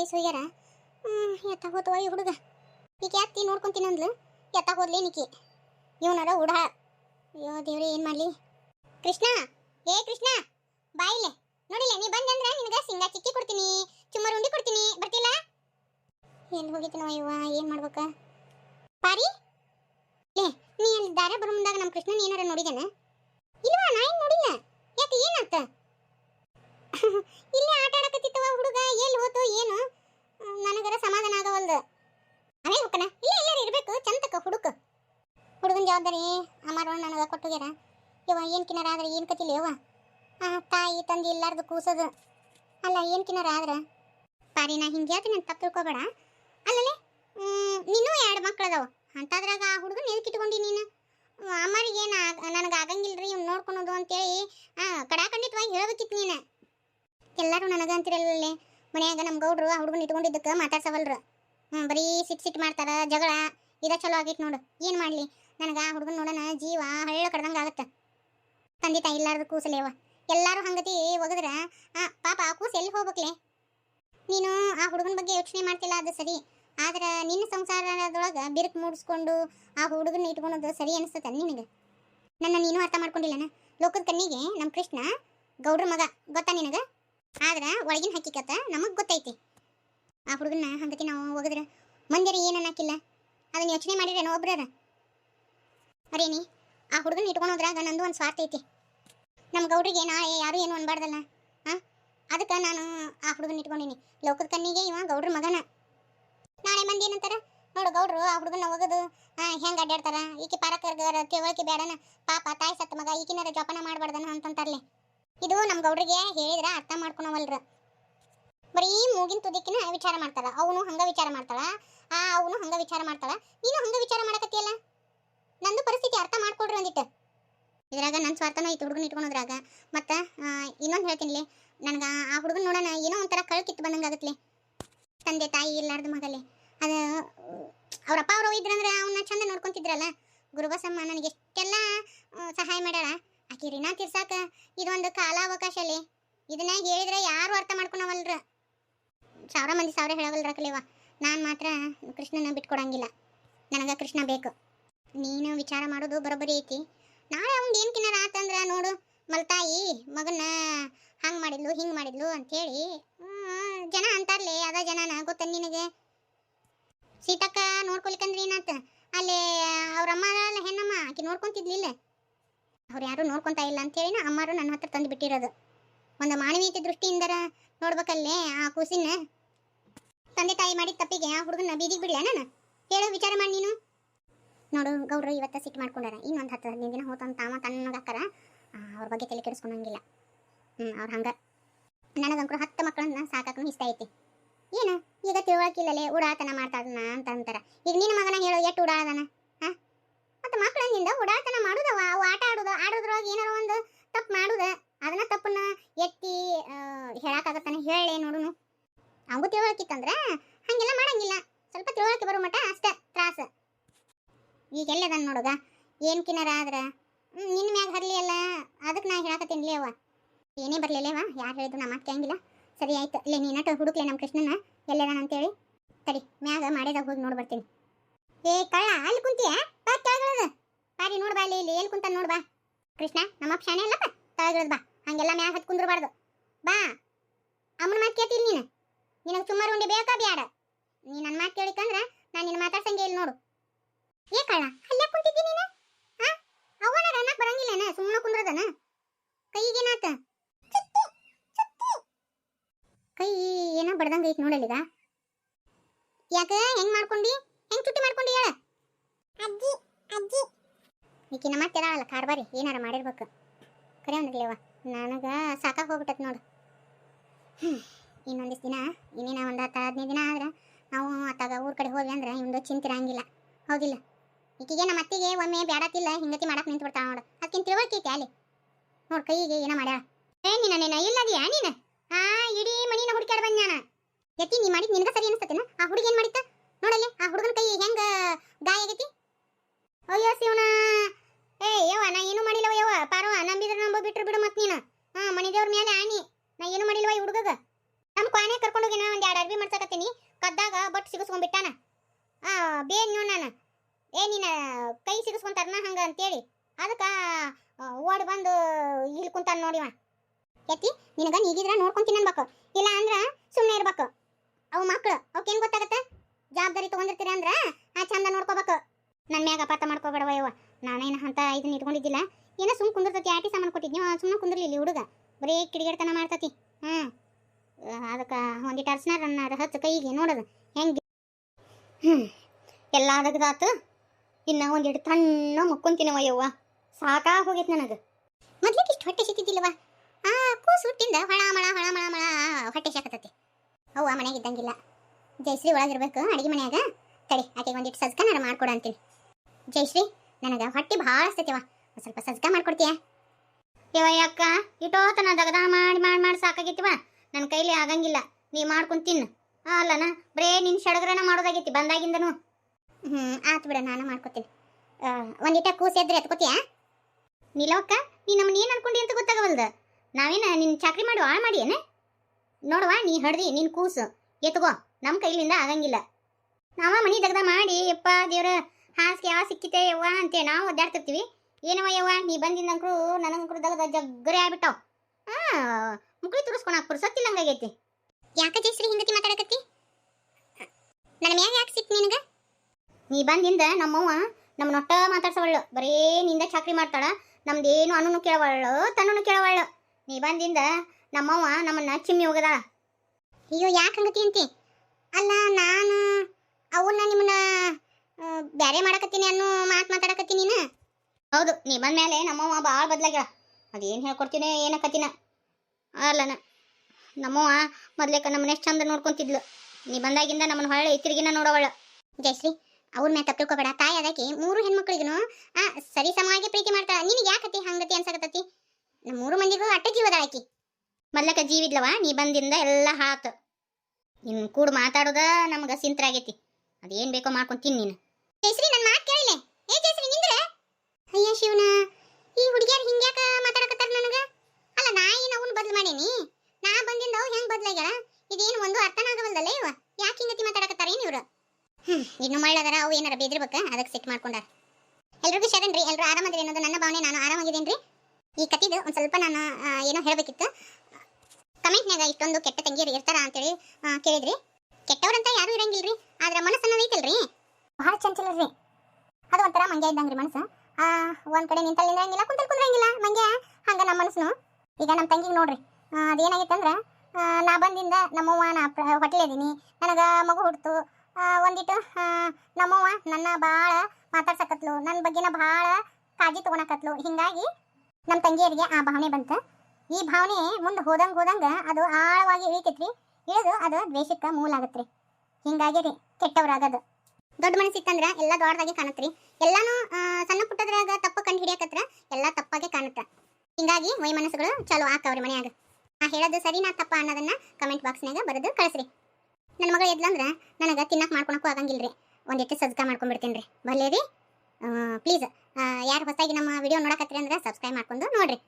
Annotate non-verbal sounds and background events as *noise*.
ವಯಸ್ಸು ಹೋಗ್ಯಾರ ಎತ್ತ ಹೋತವ ಈ ಹುಡುಗ. ಈಗ ಯಾತಿ ನೋಡ್ಕೊಂತೀನಿ ಅಂದ್ಲು. ಎತ್ತ ಹೋದ್ಲಿ ನಿಕಿ. ಇವನರ ಉಡ. ಅಯ್ಯೋ ದೇವ್ರಿ, ಏನ್ ಮಾಡ್ಲಿ? ಕೃಷ್ಣ! ಏ ಕೃಷ್ಣ! ಬಾಯಿಲೆ ನೋಡಿಲ್ಲ, ನೀ ಬಂದಂದ್ರೆ ನಿನಗೆ ಸಿಂಗ ಚಿಕ್ಕಿ ಕೊಡ್ತೀನಿ, ಚುಮ್ಮರು ಉಂಡಿ ಕೊಡ್ತೀನಿ, ಬರ್ತಿಲ್ಲ? ಎಲ್ಲಿ ಹೋಗಿತ್ತು ಇವ ಏನು ಮಾಡ್ಬೇಕ? ಪಾರಿ? ಲೇ, ನೀ ಅಲ್ಲಿ ದಾರ ಬರೋ ಮುಂದಾಗ ನಮ್ಮ ಕೃಷ್ಣನ ಏನಾರ ನೋಡಿದನ ಇಲ್ವಾ, ನಾ ಏನು ನೋಡಿಲ್ಲ? ಯಾಕೆ ಏನಾತ? *laughs* ಇಲ್ಲೇ ಆಟ ಆಡಕತ್ತಿತ್ತವ ಹುಡುಗ, ಎಲ್ಲಿ ಹೋತು, ಏನು? ನನಗರ ಸಮಾಧಾನ ಆಗವಲ್ದು. ಅವೇ ಹೋಕನ ಇಲ್ಲ ಎಲ್ಲರೂ ಇರಬೇಕು ಚಂತಕ ಹುಡುಕ. ಹುಡುಗನ ಜವಾಬ್ದಾರಿ ಅಮ್ಮಾರು ನನಗೆ ಕೊಟ್ಟುಗ್ಯಾರ ಯವ ಏನು ಕಿನಾರ ಆದ್ರೆ ಏನು ಕತಿಲಿ ಯವ್ವ? ತಾಯಿ, ತಂದೆ ಇಲ್ಲಾರ್ದು ಕೂಸೋದು. ಅಲ್ಲ, ಏನು ಕಿನಾರ ಆದ್ರೆ? ಪಾರಿ ನಾ ಹಿಂಗೆ ಹೇಳ್ತೀನಿ ನಾನು ತಪ್ಪು ತಿಳ್ಕೊಬೇಡ. ಅಲ್ಲಲೇ ನೀನು ಎರಡು ಮಕ್ಳು ಅದಾವ ಅಂತದ್ರಾಗ ಆ ಹುಡುಗನ ಎದಕ್ಕೆ ಇಟ್ಕೊಂಡಿ ನೀನು ಅಮ್ಮರಿಗೆ ಏನು ನನಗೆ ಆಗಂಗಿಲ್ರಿ ಇವ್ನು ನೋಡ್ಕೊಳೋದು ಅಂತೇಳಿ ಆ ಕಡಾಖಂಡಿತವಾಗಿ ಹೇಳ್ಬೇಕಿತ್ತು ನೀನು ಎಲ್ಲರೂ ನನಗೆ ಅಂತಿರಲ್ಲೇ ಮನ್ಯಾಗ ನಮ್ಮ ಗೌಡ್ರು ಆ ಹುಡುಗನ ಇಟ್ಕೊಂಡಿದ್ದಕ್ಕೆ ಮಾತಾಡ್ಸವಲ್ರು. ಹ್ಞೂ ಬರೀ ಸಿಟ್ ಸಿಟ್ ಮಾಡ್ತಾರ, ಜಗಳ, ಇದ ಚಲೋ ಆಗೈತೆ ನೋಡು. ಏನು ಮಾಡಲಿ? ನನಗೆ ಆ ಹುಡುಗನ ನೋಡೋಣ ಜೀವ ಹಳ್ಳ ಕಡ್ದಂಗೆ ಆಗುತ್ತೆ. ತಂದೆ ತಾಯಿ ಇಲ್ಲಾರ್ದು ಕೂಸಲೇವ. ಎಲ್ಲರೂ ಹಂಗತಿ ಒಗದ್ರ, ಆ, ಪಾಪ ಆ ಕೂಸು ಎಲ್ಲಿ ಹೋಗ್ಬೇಕ್ಲೆ? ನೀನು ಆ ಹುಡುಗನ ಬಗ್ಗೆ ಯೋಚನೆ ಮಾಡ್ತಿಲ್ಲ ಅದು ಸರಿ. ಆದ್ರೆ ನಿನ್ನ ಸಂಸಾರದೊಳಗೆ ಬಿರುಕು ಮೂಡಿಸ್ಕೊಂಡು ಆ ಹುಡುಗನ ಇಟ್ಕೊಳೋದು ಸರಿ ಅನಿಸ್ತದ ನಿನಗೆ? ನನ್ನ ನೀನು ಅರ್ಥ ಮಾಡ್ಕೊಂಡಿಲ್ಲನ? ಲೋಕದ ಕಣ್ಣಿಗೆ ನಮ್ಮ ಕೃಷ್ಣ ಗೌಡ್ರ ಮಗ, ಗೊತ್ತಾ ನಿನಗೆ? ಆದ್ರೆ ಒಳಗಿನ ಹಕ್ಕಿಕತ್ತ ನಮಗೆ ಗೊತ್ತೈತಿ. ಆ ಹುಡುಗನ ಹಂಗತಿ ನಾವು ಹೋಗಿದ್ರೆ ಮಂದಿರ ಏನು ಅದನ್ನ ಯೋಚನೆ ಮಾಡಿರೇನೋ ಒಬ್ರರ. ಅರೇನಿ ಆ ಹುಡುಗನ ಇಟ್ಕೊಳೋದ್ರಾಗ ನಂದು ಒಂದು ಸ್ವಾರ್ಥ ಐತಿ. ನಮ್ಮ ಗೌಡ್ರಿಗೆ ನಾಳೆ ಯಾರು ಏನು ಅನ್ಬಾರ್ದಲ್ಲ ಹಾ ಅದಕ್ಕೆ ನಾನು ಆ ಹುಡುಗನ ಇಟ್ಕೊಂಡಿನಿ. ಲೋಕದ ಕಣ್ಣಿಗೆ ಇವ ಗೌಡ್ರ ಮಗನ. ನಾಳೆ ಮಂದಿ ಏನಂತಾರ? ನೋಡು ಗೌಡ್ರು ಆ ಹುಡುಗನ ಒಗದು ಹೆಂಗೆ ಅಡ್ಡಾಡ್ತಾರ ಈಕೆ ಪಾರಕರ್ಗರ ತಿಳುವಳಿಕೆ ಬೇಡನ ಪಾಪ ತಾಯಿ ಸತ್ತ ಮಗ, ಈಕಿನಾರ ಜೋಪಾನ ಮಾಡಬಾರ್ದನ ಅಂತಂತಾರ್ಲೆ. ಇದು ನಮ್ಮ ಗೌಡ್ರಿಗೆ ಹೇಳಿದ್ರ ಅರ್ಥ ಮಾಡ್ಕೊಳವಲ್ರ. ಬರೀ ಮೂಗಿನ ತುದಿಕಿನ ವಿಚಾರ ಮಾಡ್ತಾಳ, ಅವನು ಹಂಗ ವಿಚಾರ ಮಾಡ್ತಾಳ, ಆ ಅವನು ಹಂಗ ವಿಚಾರ ಮಾಡ್ತಾಳ, ನೀನು ಹಂಗ ವಿಚಾರ ಮಾಡಕತ್ತಿಯಲ್ಲ? ನಂದು ಪರಿಸ್ಥಿತಿ ಅರ್ಥ ಮಾಡ್ಕೊಡ್ರಿ ಒಂದಿಟ್ಟು ಇದ್ರಾಗ ನನ್ನ ಸ್ವಾರ್ಥನ ಐತಿ ಹುಡುಗನ ಇಟ್ಕೊಳೋದ್ರಾಗ, ಮತ್ತ ಇನ್ನೊಂದು ಹೇಳ್ತೀನಿ ನನಗೆ ಆ ಹುಡುಗನ ನೋಡೋಣ, ಏನೋ ಒಂಥರ ಕಳ್ಕಿತ್ತು ಬಂದಂಗೆ ಆಗತ್ಲೆ. ತಂದೆ ತಾಯಿ ಇಲ್ಲಾರ್ದ ಮಗಲೆ, ಅದು, ಅವ್ರ ಅಪ್ಪ ಅವರು ಇದ್ರಂದ್ರೆ ಅವನ್ನ ಚಂದ ನೋಡ್ಕೊಂತಿದ್ರಲ್ಲ, ಗುರುಬಸಮ್ಮ ನನಗೆ ಎಷ್ಟೆಲ್ಲ ಸಹಾಯ ಮಾಡ್ಯಾಳ. ಆಕಿ ರಿನಾ ತಿರ್ಸಾಕ ಇದೊಂದು ಕಾಲಾವಕಾಶಲಿ. ಇದನ್ನ ಹೇಳಿದ್ರೆ ಯಾರು ಅರ್ಥ ಮಾಡ್ಕೊಳವಲ್ರ? ಸಾವಿರ ಮಂದಿ ಸಾವಿರ ಹೇಳವಲ್ರ ಕಲಿವ ನಾನು ಮಾತ್ರ ಕೃಷ್ಣನ ಬಿಟ್ಕೊಡಂಗಿಲ್ಲ. ನನಗೆ ಕೃಷ್ಣ ಬೇಕು. ನೀನು ವಿಚಾರ ಮಾಡೋದು ಬರೋಬ್ಬರಿ ಐತಿ. ನಾಳೆ ಅವ್ನು ಏನು ಕಿನ್ನಾರ ಆತಂದ್ರ ನೋಡು. ಮಲ್ತಾಯಿ ಮಗನ ಹಂಗೆ ಮಾಡಿದ್ಲು, ಹಿಂಗೆ ಮಾಡಿದ್ಲು ಅಂಥೇಳಿ ಜನ ಅಂತಾರಲ್ಲೇ ಅದ ಜನನ ಗೊತ್ತ ನಿನಗೆ? ಸೀತಕ್ಕ ನೋಡ್ಕೊಲಿಕ್ಕಂದ್ರೆ ಏನಾತ? ಅಲ್ಲಿ ಅವ್ರಮ್ಮ ಅಲ್ಲ ಹೆಣ್ಣಮ್ಮ, ಆಕಿ ನೋಡ್ಕೊಂತಿದ್ಲಿಲ್ಲ. ಅವ್ರು ಯಾರು ನೋಡ್ಕೊಂತ ಇಲ್ಲ ಅಂತೇಳಿ ಅಮ್ಮಾರು ನನ್ನ ಹತ್ರ ತಂದು ಬಿಟ್ಟಿರೋದು. ಒಂದು ಮಾನವೀಯತೆ ದೃಷ್ಟಿಯಿಂದ ನೋಡ್ಬೇಕಲ್ಲೇ ಆ ಕೂಸಿನ? ತಂದೆ ತಾಯಿ ಮಾಡಿದ ತಪ್ಪಿಗೆ ಆ ಹುಡುಗನ ಬೀದಿಗೆ ಬಿಡ್ಲ ನಾನು? ಹೇಳೋ, ವಿಚಾರ ಮಾಡಿ ನೀನು. ನೋಡು, ಗೌಡ್ರು ಇವತ್ತ ಸಿಟ್ಟು ಮಾಡ್ಕೊಂಡಾರ. ಇನ್ನೊಂದು ಹತ್ತು ಹದಿನೈದು ದಿನ ಹೋತಂತ ತಾವ ತನ್ನಗಾಕರ ಅವ್ರ ಬಗ್ಗೆ ತಲೆ ಕೆಡಿಸ್ಕೊಳಂಗಿಲ್ಲ ಹ್ಞೂ ಅವ್ರು ಹಂಗೆ. ನನಗಂಕರು ಹತ್ತು ಮಕ್ಕಳನ್ನ ಸಾಕಾಕನು ಇಷ್ಟ ಐತಿ. ಏನು? ಈಗ ತಿಳುವಳಿಕಿಲ್ಲಲೇ ಉಡಾತನ ಮಾಡ್ತಾಳನ ಅಂತ ಅಂತಾರ. ಈಗ ನಿನ್ನ ಮಗನ ಹೇಳೋ, ಎಷ್ಟು ಉಡಾಳದನ? ಹಾ? ಮತ್ತೆ ಮಕ್ಕಳಿಂದ ಉಡಾತನ ಮಾಡುದವ? ಆಡೋದ್ರೊಳಗೆ ಏನಾರ ಒಂದು ತಪ್ಪು ಮಾಡುದ, ಅದನ್ನ ತಪ್ಪನ್ನ ಎತ್ತಿ ಹೇಳಕ್ಕಾಗತ್ತಾನೆ ಹೇಳಿ ನೋಡುನು. ಅವಂಗೂ ತಿಳುವಳಿಕಿತ್ತಂದ್ರ ಹಂಗೆಲ್ಲ ಮಾಡಂಗಿಲ್ಲ. ಸ್ವಲ್ಪ ತಿಳುವಳಿಕೆ ಬರೋ ಮಟ್ಟ ಅಷ್ಟ ತ್ರಾಸ. ಈಗ ಎಲ್ಲದನ್ನ ನೋಡುಗ? ಏನು ಕಿನಾರ ಆದ್ರೆ? ನಿನ್ನ ನಿನ್ ಮ್ಯಾಗ ಹರ್ಲಿ ಅಲ್ಲ ಅದಕ್ಕೆ ನಾ ಹೇಳಕತ್ತೀನಿ ಅವ ಏನೇ ಬರಲಿಲ್ಲವ ಯಾರು ಹೇಳಿದ್ರು ನಾ ಮಾತು ಸರಿ ಆಯ್ತು ಇಲ್ಲೇ ನೀನಟ ಹುಡುಕ್ಲೆ ನಮ್ಮ ಕೃಷ್ಣನ, ಎಲ್ಲದಾನ ಅಂತೇಳಿ. ತಡಿ, ಮ್ಯಾಗ ಮಾಡಿದಾಗ ಹೋಗಿ ನೋಡ್ಬರ್ತೀನಿ ಏ ಕಳ್ಳ, ಅಲ್ಲಿ ಕುಂತಿಯ? ಬಾ ಕೆಳಗಿಳದ. ಬಾರಿ ನೋಡ್ಬಾ ಬಾ ಇಲ್ಲಿ, ಎಲ್ಲಿ ಕುಂತ ನೋಡ್ ಬಾ. ಕೃಷ್ಣ, ನಮ್ಮ ಶಾಣೆ ಅಲ್ಲಪ್ಪ? ಕೆಳಗಿಳದ್ ಬಾ. ಹಂಗೆಲ್ಲ ಮ್ಯಾಗ ಹತ್ ಕುಂದ್ರಬಾರ್ದು. ಬಾ. ಅಮ್ಮನ ಮಾತು ಕೇಳ್ತೀನಿ ನೀನು. ನಿನಗೆ ಸುಮಾರು ಉಂಡೆ ಬೇಕಾ ಬ್ಯಾಡ? ನೀ ನನ್ನ ಮಾತು ಕೇಳಿಕಂದ್ರ ನಾನು ನಿನ್ನ ಮಾತಾಡ್ಸಂಗೆ ಇಲ್ಲಿ ನೋಡು. ಏ ಕಳ್ಳ, ಅಲ್ಲೇ ಕುಂತಿದ್ದಿ ನೀನು? ಹಾ ಅವನ ಅನ್ನಕ್ ಬರಂಗಿಲ್ಲನ? ಸುಮ್ಮನೆ ಕುಂದ್ರದನ? ಕೈಗೇನಾತ? ಕೈ ಏನೋ ಬಡ್ದಂಗ ಐತಿ ನೋಡಲ್ಲಿಗ ಯಾಕ? ಹೆಂಗ್ ಮಾಡ್ಕೊಂಡಿ? ಹೆಂಗ್ ಚುಟ್ಟಿ ಮಾಡ್ಕೊಂಡಿ ಹೇಳ? ಅಜ್ಜಿ ಅಜ್ಜಿ. ಈಕಿನ ಅಲ್ಲ ಕಾರ್ಬಾರಿ ಏನಾರ ಮಾಡಿರ್ಬೇಕು. ಕರೆ ಅಂದ್ರಲೇವ ನನಗ ಸಾಕಾಗ ಹೋಗ್ಬಿಟ್ಟತ್ ನೋಡು. ಹ್ಮ್, ಇನ್ನೊಂದಿಷ್ಟು ದಿನ, ಇನ್ನೇನ ಒಂದು ಹತ್ತು, ಹದಿನೈದು ದಿನ ಆದ್ರೆ ನಾವು ಅತ್ತಾಗ ಊರ್ ಕಡೆ ಹೋದ್ವಿ ಅಂದ್ರೆ ಇವಂದು ಚಿಂತಿರಂಗಿಲ್ಲ ಹೌದಿಲ್ಲ? ಈಕಿಗೆ ನಮ್ಮ ಅತ್ತಿಗೆ ಒಮ್ಮೆ ಬೇಡತ್ತಿಲ್ಲ ಹಿಂಗತಿ ಮಾಡಕ್ ನಿಂತು ಬಿಡ್ತಾವ ನೋಡು. ಅದಕ್ಕಿಂತ ತಿಳುವಳಿಕೆ ಅಲ್ಲಿ. ನೋಡ್ ಕೈಗೆ ಏನ ಮಾಡ್ಯಾಳ. ಏ, ನೀನ ನಿನ್ನ ಇಲ್ಲದಿಯಾ ನೀನು? ಆ, ಇಡೀ ಮನಿನ ಹುಡುಕ್ಯಾಡ ಬಂದ್ಯಾನ ಯತಿ, ನೀ ಮಾಡಿದ್ ನಿನಗ ಸರಿ ಅನಿಸ್ತತೇನ? ಆ ಹುಡುಗ ಏನ್ ಮಾಡಿತ್ತ? ನೋಡಲ್ಲಿ, ಆ ಹುಡುಗನ ಕೈ ಹೆಂಗ ಗಾಯ ಆಗೈತಿ? ಅಯ್ಯೋ, ಶಿವನ! ಏ ಯವ್ವ, ನಾ ಏನು ಮಾಡಿಲ್ಲವ ಯವ್ವ. ಪಾರವ ನಂಬಿದ್ರ ನಂಬ ಬಿಟ್ರು ಬಿಡು ಮತ್ ನೀನು. ಹಾ, ಮನಿದೇವ್ರ ಮೇಲೆ ಆಣಿ. ನಾ ಏನು ಮಾಡಿಲ್ವ ಈ ಹುಡುಗಗ. ನಮ್ಮ ಕ್ವಾನೆ ಕರ್ಕೊಂಡು ಹೋಗಿನ ಒಂದು ಎರಡು ಅರ್ಬಿ ಮಾಡ್ಸಕತ್ತೀನಿ. ಕದ್ದಾಗ ಬಟ್ ಸಿಗಿಸ್ಕೊಂಡ್ಬಿಟ್ಟಾನ. ಆ, ಬೇನ್ ನೀವು ನಾನು. ಏ, ನೀನ ಕೈ ಸಿಗಿಸ್ಕೊಂತಾರನ ಹಂಗ ಅಂತೇಳಿ. ಅದಕ್ಕ ಓಡ್ ಬಂದು ಇಲ್ಲಿ ಕುಂತಾನ ನೋಡಿವ ಎತ್ತಿ ನಿನಗ ನೀಗಿದ್ರ ನೋಡ್ಕೊಂತೀನಿ ಅನ್ಬೇಕು. ಇಲ್ಲ ಅಂದ್ರ ಸುಮ್ಮನೆ ಇರ್ಬೇಕು. ಅವು ಮಕ್ಕಳು ಅವಕ್ಕೇನು ಗೊತ್ತಾಗತ್ತ? ಜವಾಬ್ದಾರಿ ತೊಗೊಂಡಿರ್ತೀರಿ ಅಂದ್ರ ಆ ಚಂದ ನೋಡ್ಕೋಬೇಕು. ನನ್ನ ಮ್ಯಾಗ ಅಪಾತ ಮಾಡ್ಕೋಬೇಡವ ಯವ್ವ. ನಾನೇನು ಅಂತ ಇದನ್ನ ಇಟ್ಕೊಂಡಿದ್ದಿಲ್ಲ. ಏನೋ ಸುಮ್ಮನೆ ಕುಂದಿರ್ತತಿ, ಆಟಿ ಸಾಮಾನು ಕೊಟ್ಟಿದ್ನಿ. ಸುಮ್ಮನೆ ಕುಂದಿರ್ಲಿ ಇಲ್ಲಿ ಹುಡುಗ. ಬರೀ ಕಿಡಿಗೇಡ್ತನ ಮಾಡ್ತತಿ. ಹ್ಞೂ ಅದಕ್ಕೆ ಒಂದಿಟ್ಟು ಅನ್ನಾರ ಹಚ್ಚ ಕೈಗೆ ನೋಡೋದು. ಹೆಂಗೆ ಹ್ಞೂ ಎಲ್ಲ ಅದಗದಾತು ಇನ್ನ ಒಂದಿಟ್ಟು ತಣ್ಣ ಮುಕ್ಕೊಂತಿನವ ಯವ್ವ. ಸಾಕಾ ಹೋಗೈತೆ ನನಗೆ. ಮೊದ್ಲಿಗೆ ಇಷ್ಟು ಹೊಟ್ಟೆ ಸಿಕ್ಕಿದ್ದಿಲ್ಲವ ಆ, ಕೂಸು ಹುಟ್ಟಿಂದ ಹೊಳ ಮಳ ಹೊಳ ಮಳ ಮಳ ಹೊಟ್ಟೆ ಸಾಕತತಿ ಅವ್ವ ಮನೆಗೆ ಇದ್ದಂಗಿಲ್ಲ. ಜಯಶ್ರೀ ಒಳಗಿರ್ಬೇಕು ಅಡಿಗೆ ಮನ್ಯಾಗ. ತಡಿ, ಆಕೆಗೆ ಒಂದಿಟ್ಟು ಸಜ್ಕನಾರ ಮಾಡ್ಕೊಡ ಅಂತೀನಿ ಜಯಶ್ರೀ ನನಗೆ ಹೊಟ್ಟೆ ಭಾಳ ಹಸ್ತೈತಿವ ಒಂದ್ ಸ್ವಲ್ಪ ಸಜ್ಕ ಮಾಡ್ಕೊಡ್ತೀಯ? ಇವ ಅಕ್ಕ ಇಟೋತನ ದಗದ ಮಾಡಿ ಮಾಡಿ ಮಾಡಿ ಸಾಕಾಗೈತಿವ ನನ್ನ ಕೈಲಿ ಆಗಂಗಿಲ್ಲ. ನೀ ಮಾಡ್ಕೊಂತೀನಿ ತಿನ್ನು. ಅಲ್ಲನ, ಬರೇ ನಿನ್ ಸಡಗರನ ಮಾಡೋದಾಗೈತಿ, ಬಂದಾಗಿಂದನು. ಹ್ಞೂ ಆತು ಬಿಡ, ನಾನು ಮಾಡ್ಕೊತೀನಿ. ಒಂದಿಟ ಕೂಸು ಎದ್ರೆ ಎತ್ಕೋತೀಯಾ? ನಿಲವಕ್ಕ ನೀ ನಮ್ಮನ್ನ ಏನು ಅನ್ಕೊಂಡಿ ಅಂತ ಗೊತ್ತಾಗವಲ್ದು? ನಾವೇನ ನಿನ್ನ ಚಾಕ್ರಿ ಮಾಡಿ, ಹಾಳು ಮಾಡಿ ಏನೇ ನೋಡುವ, ನೀ ಹಡ್ದಿ, ನಿನ್ ಕೂಸು. ಎತ್ಕೋ ನಮ್ಮ ಕೈಲಿಂದ ಆಗಂಗಿಲ್ಲ. ನಾವ ಮನಿ ದಗದ ಮಾಡಿ, ಯಪ್ಪ ದೇವ್ರ ಹಾಸಿಗೆ ಯಾವ ಸಿಕ್ಕಿತೆ ಯವ್ವ ಅಂತೇಳಿ ನಾವು ಒದ್ದಾಡ್ತಿರ್ತೀವಿ. ಏನವ ಯವ್ವ ನೀ ಬಂದಿಂದಂಕ್ರು ನನಗಂಕ್ರು ದಗದ ಜಗ್ಗರೆ ಆಗ್ಬಿಟ್ಟಾವ. ಆ ಮುಕ್ಳಿ ತುರ್ಸ್ಕೊಳಕ್ ಪುರ್ಸತ್ತಿಲ್ಲ ಹಂಗಾಗೈತಿ ಯಾಕ ಜಯಶ್ರೀ ಹಿಂಗತಿ ಮಾತಾಡಕತ್ತಿ? ನನ್ನ ಮ್ಯಾಗ ಯಾಕೆ ಸಿಕ್ ನಿನಗ? ನೀ ಬಂದಿಂದ ನಮ್ಮವ್ವ ನಮ್ಮ ನೊಟ್ಟ ಮಾತಾಡ್ಸವಳ್ಳು. ಬರೇ ನಿಂದ ಚಾಕ್ರಿ ಮಾಡ್ತಾಳ ನಮ್ದೇನು ಅನುನು ಕೇಳವಳ್ಳು ತನ್ನನು ಕೇಳವಳ್ಳು. ನೀ ಬಂದಿಂದ ನಮ್ಮವ್ವ ನಮ್ಮನ್ನ ಚಿಮ್ಮಿ ಹೋಗದ ಅಯ್ಯೋ ಯಾಕೆ ಹಂಗತಿ ಅಂತಿ? ಅಲ್ಲ ನಾನು ಅವನ್ನ ನಿಮ್ಮನ್ನ ಬ್ಯಾರೆ ಮಾಡಕತ್ತೀನಿ ಅನ್ನೋ ಮಾತು ಮಾತಾಡಕತ್ತೀನಿ ನೀನು? ಹೌದು ನೀ ಬಂದ ಮೇಲೆ ನಮ್ಮವ್ವ ಭಾಳ ಬದ್ಲಾಗ್ಯಾಳ. ಅದೇನು ಹೇಳ್ಕೊಡ್ತೀನಿ ಏನಕತ್ತಿನ ಅಲ್ಲನ ನಮ್ಮವ್ವ ಮೊದ್ಲೇಕ ನಮ್ಮನೆ ಎಷ್ಟು ಚಂದ ನೋಡ್ಕೊಂತಿದ್ಲು. ನೀ ಬಂದಾಗಿಂದ ನಮ್ಮನ್ನ ಹೊಳೆ ತಿರುಗಿನ ನೋಡೋವಳ. ಜಯಶ್ರೀ ಅವ್ರ ಮೇಲೆ ತಪ್ಪಿಳ್ಕೊಬೇಡ ತಾಯಿ ಅದಕ್ಕೆ ಮೂರು ಹೆಣ್ಮಕ್ಳಿಗೂ ಆ ಸರಿ ಸಮವಾಗಿ ಪ್ರೀತಿ ಮಾಡ್ತಾಳ. ನಿನಗೆ ಯಾಕತಿ ಹಂಗತಿ ಅನ್ಸಕತ್ತತಿ? ನಮ್ಮ ಮೂರು ಮಂದಿಗೂ ಅಟ್ಟ ಜೀವದ ಆಕಿ ಮೊದ್ಲಕ ಜೀವಿದ್ಲವ ನೀ ಬಂದಿಂದ ಎಲ್ಲ ಹಾತು. ನಿನ್ ಕೂಡ ಮಾತಾಡೋದ ನಮ್ಗ ಸಿಂತ್ರಾಗೈತಿ. ಅದೇನ್ ಬೇಕೋ ಮಾಡ್ಕೊಂತೀನಿ ನೀನು. ಜಯಶ್ರೀ ನನ್ನ ಮಾತು ಕೇಳಿಲ್ಲ? ಏ ಜಯಶ್ರೀ, ನಿಂದ್ರೆ? ಅಯ್ಯ ಶಿವನ, ಈ ಹುಡುಗಿಯರು ಹಿಂಗ್ಯಾಕ ಮಾತಾಡಕತ್ತಾರ ನನಗ? ಅಲ್ಲ, ನಾ ಏನು ಅವನು ಬದಲು ಮಾಡೇನಿ? ನಾ ಬಂದಿಂದ ಅವು ಹೆಂಗ್ ಬದಲಾಗ್ಯಾಳ ಇದೇನು ಒಂದು ಅರ್ಥನ ಆಗವಲ್ದಲ್ಲ ಇವ? ಯಾಕೆ ಹಿಂಗತಿ ಮಾತಾಡಕತ್ತಾರ ಏನು ಇವ್ರು? ಹ್ಮ್, ಇನ್ನು ಮಳ್ಳದರ ಅವು ಏನಾರ ಬೇದಿರ್ಬೇಕ? ಅದಕ್ಕೆ ಸೆಟ್ ಮಾಡ್ಕೊಂಡಾರ ಎಲ್ರಿಗೂ ಶರಣ್ರಿ ಎಲ್ಲರೂ ಆರಾಮದ್ರಿ ಅನ್ನೋದು ನನ್ನ ಭಾವನೆ, ನಾನು ಆರಾಮಾಗಿದ್ದೇನ್ರಿ ಈ ಕತಿದು ಒಂದ್ ಸ್ವಲ್ಪ ನಾನು ಏನೋ ಹೇಳಬೇಕಿತ್ತು. ಕಮೆಂಟ್ನಾಗ ಇಷ್ಟೊಂದು ಕೆಟ್ಟ ತಂಗಿಯರು ಇರ್ತಾರ ಅಂತೇಳಿ ಕೇಳಿದ್ರಿ. ಕೆಟ್ಟವ್ರಂತ ಯಾರು ಇರಂಗಿಲ್ರಿ, ಆದ್ರೆ ಮನಸ್ಸನ್ನ ಐತಲ್ರಿ ಬಹಳ ರೀ. ಅದು ಒಂಥರ ಮಂಗ್ಯ ಇದ್ದಂಗ್ರಿ ಮನಸ್ಸು. ಒಂದ್ ಕಡೆ ನಿಂತಲ್ಲಿ ನಿಂದ್ರಂಗಿಲ್ಲ ಕುಂತಲ್ ಕುಂದ್ರಂಗಿಲ್ಲ ಮಂಗ್ಯ ಹಂಗ ನಮ್ಮ ಮನಸ್ಸು. ಈಗ ನಮ್ಮ ತಂಗಿಗೆ ನೋಡ್ರಿ. ಆ, ಅದೇನಾಗಿತ್ತಂದ್ರ ಆ, ನಾ ಬಂದಿಂದ ನಮ್ಮವ್ವ ನಾ ಹೊಟ್ಟೆಲಿದ್ದೀನಿ ನನಗ ಮಗು ಹುಡ್ತು ಒಂದಿಟ್ಟು ನಮ್ಮವ್ವ ನನ್ನ ಭಾಳ ಮಾತಾಡ್ಸಕತ್ಲು. ನನ್ನ ಬಗ್ಗೆನ ಭಾಳ ಕಾಜಿ ತಗೊಳಕತ್ಲು ಹಿಂಗಾಗಿ ನಮ್ಮ ತಂಗಿಯರಿಗೆ ಆ ಭಾವನೆ ಬಂತು. ಈ ಭಾವನೆ ಮುಂದೆ ಹೋದಂಗ ಹೋದಂಗ ಅದು ಆಳವಾಗಿ ಇಳಿತೈತ್ರಿ ಇಳಿದು ಅದು ದ್ವೇಷಕ್ಕೆ ಮೂಲ ಆಗತ್ರಿ ಹಿಂಗಾಗಿ ರೀ ಕೆಟ್ಟವ್ರಾಗದು. ದೊಡ್ಡ ಮನಸ್ಸಿತ್ತಂದ್ರ ಎಲ್ಲ ದೊಡ್ಡದಾಗಿ ಕಾಣತ್ರಿ. ಎಲ್ಲಾನು ಸಣ್ಣ ಪುಟ್ಟದ್ರಾಗ ತಪ್ಪು ಕಂಡು ಹಿಡಿಯಕತ್ರ ಎಲ್ಲ ತಪ್ಪಾಗೆ ಕಾಣುತ್ತ. ಹಿಂಗಾಗಿ ವೈ ಮನಸ್ಸುಗಳು ಚಲೋ ಆಕವ್ರಿ ಮನ್ಯಾಗ. ನಾ ಹೇಳೋದು ಸರಿ ನಾ ತಪ್ಪ ಅನ್ನೋದನ್ನ ಕಮೆಂಟ್ ಬಾಕ್ಸ್ನಾಗ ಬರೆದು ಕಳಿಸ್ರಿ. ನನ್ನ ಮಗಳು ಎದ್ಲಂದ್ರ ನನಗೆ ತಿನ್ನಕ್ಕೆ ಮಾಡ್ಕೊಳಕ್ಕೂ ಆಗಂಗಿಲ್ರಿ. ಒಂದಿಟ್ಟು ಸಜ್ಕ ಮಾಡ್ಕೊಂಡ್ಬಿಡ್ತೀನಿ ರೀ ಬಲ್ಲೆ ರೀ ಪ್ಲೀಸ್ ಯಾರು ಹೊಸದಾಗಿ ನಮ್ಮ ವಿಡಿಯೋ ನೋಡಕತ್ರಿ ಅಂದ್ರೆ ಸಬ್ಸ್ಕ್ರೈಬ್ ಮಾಡ್ಕೊಂಡು ನೋಡ್ರಿ.